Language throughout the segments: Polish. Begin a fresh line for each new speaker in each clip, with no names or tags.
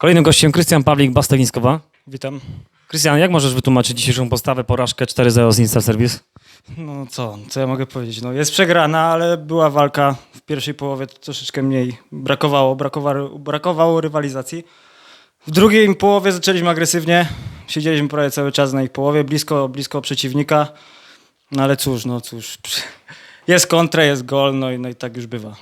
Kolejnym gościem Krystian Pawlik, Bas Techniskowa.
Witam.
Krystian, jak możesz wytłumaczyć dzisiejszą postawę, porażkę 4-0 z Instar Service?
No co, co ja mogę powiedzieć? No jest przegrana, ale była walka w pierwszej połowie troszeczkę mniej brakowało, brakowało, brakowało rywalizacji. W drugiej połowie zaczęliśmy agresywnie, siedzieliśmy prawie cały czas na ich połowie, blisko, blisko przeciwnika. No ale cóż, no cóż, jest kontra, jest gol, no i, no i tak już bywa.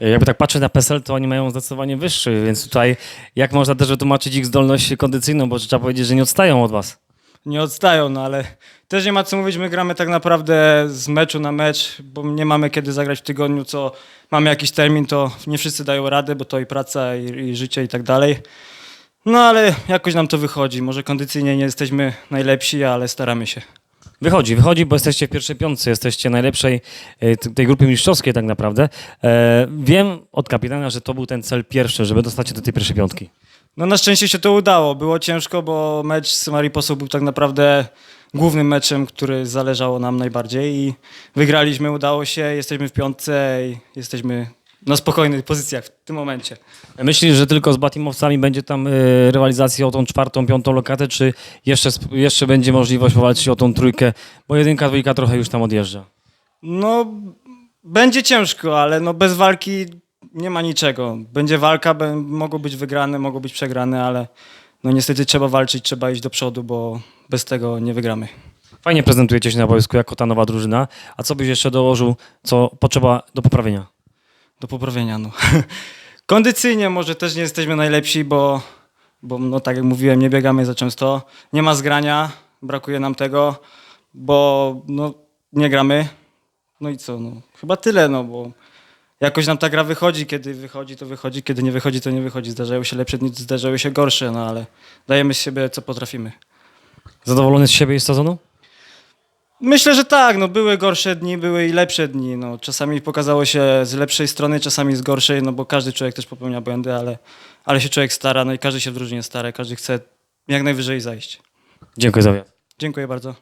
Jakby tak patrzeć na PESEL, to oni mają zdecydowanie wyższy, więc tutaj jak można też wytłumaczyć ich zdolność kondycyjną, bo trzeba powiedzieć, że nie odstają od was.
nie odstają, no ale też nie ma co mówić, my gramy tak naprawdę z meczu na mecz, bo nie mamy kiedy zagrać w tygodniu, co mamy jakiś termin, to nie wszyscy dają radę, bo to i praca, i, i życie i tak dalej. No ale jakoś nam to wychodzi. Może kondycyjnie nie jesteśmy najlepsi, ale staramy się.
Wychodzi, wychodzi, bo jesteście w pierwszej piątce, jesteście najlepszej e, tej grupy mistrzowskiej tak naprawdę. E, wiem od kapitana, że to był ten cel pierwszy, żeby dostać się do tej pierwszej piątki.
No na szczęście się to udało. Było ciężko, bo mecz z Mariposą był tak naprawdę głównym meczem, który zależało nam najbardziej i wygraliśmy, udało się, jesteśmy w piątce i jesteśmy na spokojnych pozycjach w tym momencie.
Myślisz, że tylko z Batimowcami będzie tam e, rywalizacja o tą czwartą, piątą lokatę, czy jeszcze, sp- jeszcze będzie możliwość powalczyć o tą trójkę, bo jedynka, dwójka trochę już tam odjeżdża.
No, będzie ciężko, ale no bez walki nie ma niczego. Będzie walka, mogą być wygrane, mogą być przegrane, ale no niestety trzeba walczyć, trzeba iść do przodu, bo bez tego nie wygramy.
Fajnie prezentujecie się na boisku jako ta nowa drużyna, a co byś jeszcze dołożył, co potrzeba do poprawienia?
Do poprawienia, no. Kondycyjnie może też nie jesteśmy najlepsi, bo, bo no tak jak mówiłem, nie biegamy za często. Nie ma zgrania, brakuje nam tego, bo no, nie gramy. No i co, no. Chyba tyle, no bo jakoś nam ta gra wychodzi, kiedy wychodzi, to wychodzi, kiedy nie wychodzi, to nie wychodzi. Zdarzają się lepsze dni, zdarzały się gorsze, no ale dajemy z siebie, co potrafimy.
Zadowolony z siebie i z sezonu?
Myślę, że tak. No, były gorsze dni, były i lepsze dni. No, czasami pokazało się z lepszej strony, czasami z gorszej, no bo każdy człowiek też popełnia błędy, ale, ale się człowiek stara, no i każdy się w drużynie stara, każdy chce jak najwyżej zajść.
Dziękuję za wywiad.
Dziękuję bardzo.